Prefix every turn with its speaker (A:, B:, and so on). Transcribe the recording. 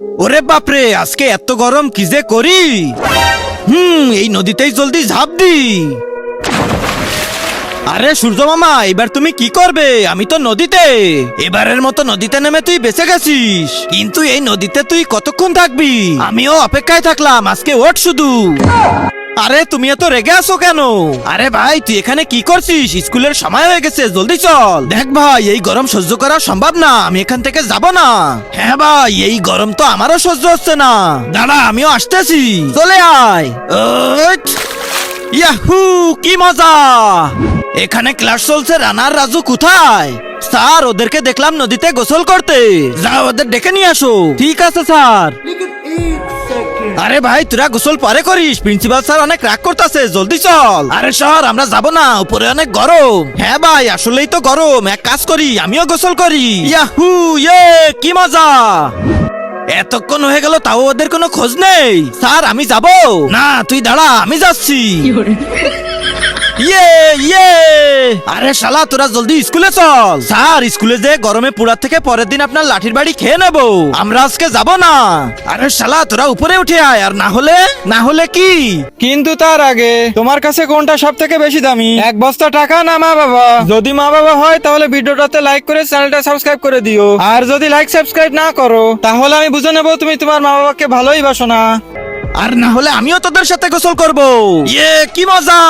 A: ওরে বাপরে, আজকে এত গরম কি যে করি? হুম, এই নদীতেই জলদি ঝাঁপ দি আরে সূর্য মামা, এবার তুমি কি করবে? আমি তো নদীতে। এবারের মতো নদীতে নেমে তুই বেঁচে গেছিস। কিন্তু এই নদীতে তুই কতক্ষণ থাকবি? আমিও অপেক্ষায় থাকলাম, আজকে ওঠ শুধু। আরে, তুমি এত রেগে আছো কেন? আরে ভাই, তুই এখানে কি করছিস? স্কুলের সময় হয়ে গেছে, জলদি চল। দেখ ভাই, এই গরম সহ্য করা সম্ভব না, আমি এখান থেকে যাব না। হ্যাঁ ভাই, এই গরম তো আমারও সহ্য হচ্ছে না। দাঁড়া, আমিও আসতেছি। চলে আয়। ইয়াহু, কি মজা। এখানে ক্লাস চলছে রানার রাজু কোথায়? স্যার, ওদেরকে দেখলাম নদীতে গোসল করতে। যা ওদের ডেকে নিয়ে আসো। ঠিক আছে, স্যার। আরে ভাই, তোরা গোসল পরে করিস। প্রিন্সিপাল স্যার অনেক রাগ করতেছে, জলদি চল। আরে স্যার আমরা যাব না, উপরে অনেক গরম। হ্যাঁ ভাই, আসলেই তো গরম। এক কাজ করি, আমিও গোসল করি। ইয়াহু ইয়ে কি মজা। এতক্ষণ হয়ে গেল, তাও ওদের কোনো খোঁজ নেই। স্যার, আমি যাব। না, তুই দাঁড়া, আমি যাচ্ছি। ইয়ে ইয়ে। আরে শালা তোরা জলদি স্কুলে চল। স্যার স্কুলে যে গরমে পুরার থেকে পরের দিন আপনার লাঠির বাড়ি খেয়ে নেব। আমরা আজকে যাব না। আরে শালা তোরা উপরে উঠে আয় আর না হলে না হলে কি?
B: কিন্তু তার আগে তোমার কাছে কোনটা সব থেকে বেশি দামি? এক বস্তা টাকা না মা বাবা? যদি মা বাবা হয় তাহলে ভিডিওটাতে লাইক করে চ্যানেলটা সাবস্ক্রাইব করে দিও। আর যদি লাইক সাবস্ক্রাইব না করো তাহলে আমি বুঝে নেব তুমি তোমার মা বাবাকে ভালোই বাসো না।
A: আর না হলে আমিও তোদের সাথে গোসল করব। ইয়ে কি মজা!